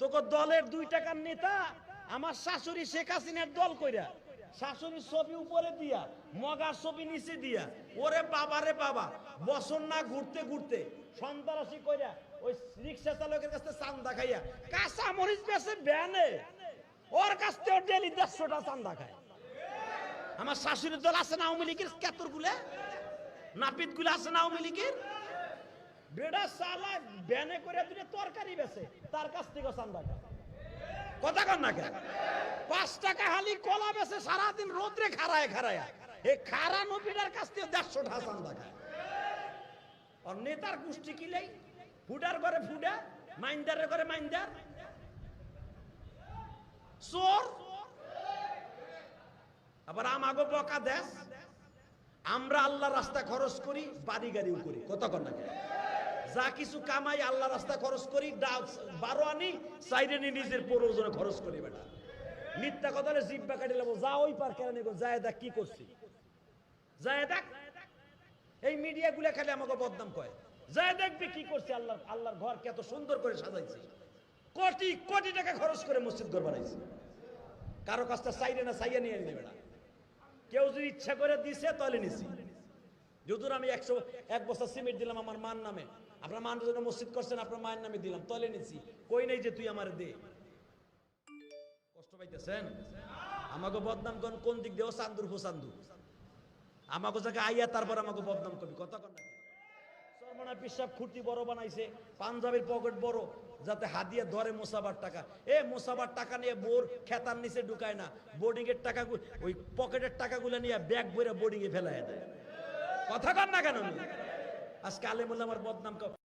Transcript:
তোকে দলের দুই টাকার নেতা, আমার শাশুড়ি শেখ হাসিনার দল কইরা, শাশুড়ির ছবি উপরে দিয়া মগার ছবি নিচে দিয়া, ওরে বাবা রে বাবা বছর না ঘুরতে ঘুরতে, সন্ত্রাসী কইরা ওই রিক্সা চালকের কাছে চান্দা খাইয়া, কাঁচা মরিচ বেছে ব্যানে, ওর কাছ থেকে ডেলি দেড়শোটা চান্দা খায়। আমার শাশুড়ির দল আছে না আওয়ামী লীগের? কেতরগুলা? নাপিতগুলা আছে না আওয়ামী লীগের? বেড়া সালা ব্যানে করে দুটো তরকারি বেছে তার কাছ থেকে চান্দা কথা কর না কেন? পাঁচ টাকা হালি কলা বেছে সারাদিন রোদ্রে খারায় খারায় এই খারা নবীটার কাছ থেকে দেড়শো টা চান্দা খায়। আর নেতার গোষ্ঠী কিলেই ফুডার করে ফুডা মাইন্দারের করে মাইন্দার। চোর। আবার আমাগো বকা দেশ। আমরা আল্লাহ রাস্তা খরচ করি, বাড়ি গাড়িও করি। কত কর না কেন? যা কিছু কামাই আল্লাহ রাস্তা খরচ করি বারো আনি, সাইডে নি নিজের প্রয়োজনে খরচ করি বেটা। মিথ্যা কথা হলে জিব্বা কাটি লাবো যা ওই পার কেন যায় দেখ কি করছি? যায় দেখ এই মিডিয়া গুলা খালি আমাকে বদনাম কয় যায় দেখবি কি করছে আল্লাহ আল্লাহর ঘর কত সুন্দর করে সাজাইছে। কোটি কোটি টাকা খরচ করে মসজিদ ঘর বানাইছে। কারও কাছটা চাইরে না চাইয়া নিয়ে নেবে না কেউ যদি ইচ্ছা করে দিছে, তাহলে নিছি। যদুর আমি একশো, এক বছর সিমেন্ট দিলাম আমার মার নামে। আপনার মান জন্য মসজিদ করছেন, আপনার মায়ের নামে দিলাম, তলে নিছি। কই নেই যে তুই আমার দে? কষ্ট পাইতেছেন? আমাকে বদনাম কোন কোন দিক দেও চান্দুর হুসান্দু আমাকে জায়গায় আইয়া তারপর আমাকে বদনাম করবি। কথা কন না পিসাব খুঁটি বড় বানাইছে, পাঞ্জাবের পকেট বড়, যাতে হাদিয়া ধরে মোসাবার টাকা। এ, মোসাবার টাকা নিয়ে বোর খেতার নিচে ঢুকায় না। বোর্ডিং এর টাকা ওই পকেটের টাকাগুলো নিয়ে ব্যাগ বইরা বোর্ডিং এ ফেলায় দেয়। কথা কর না কেন? আজকে আলেমুল্লাহ আমার বদনাম ক-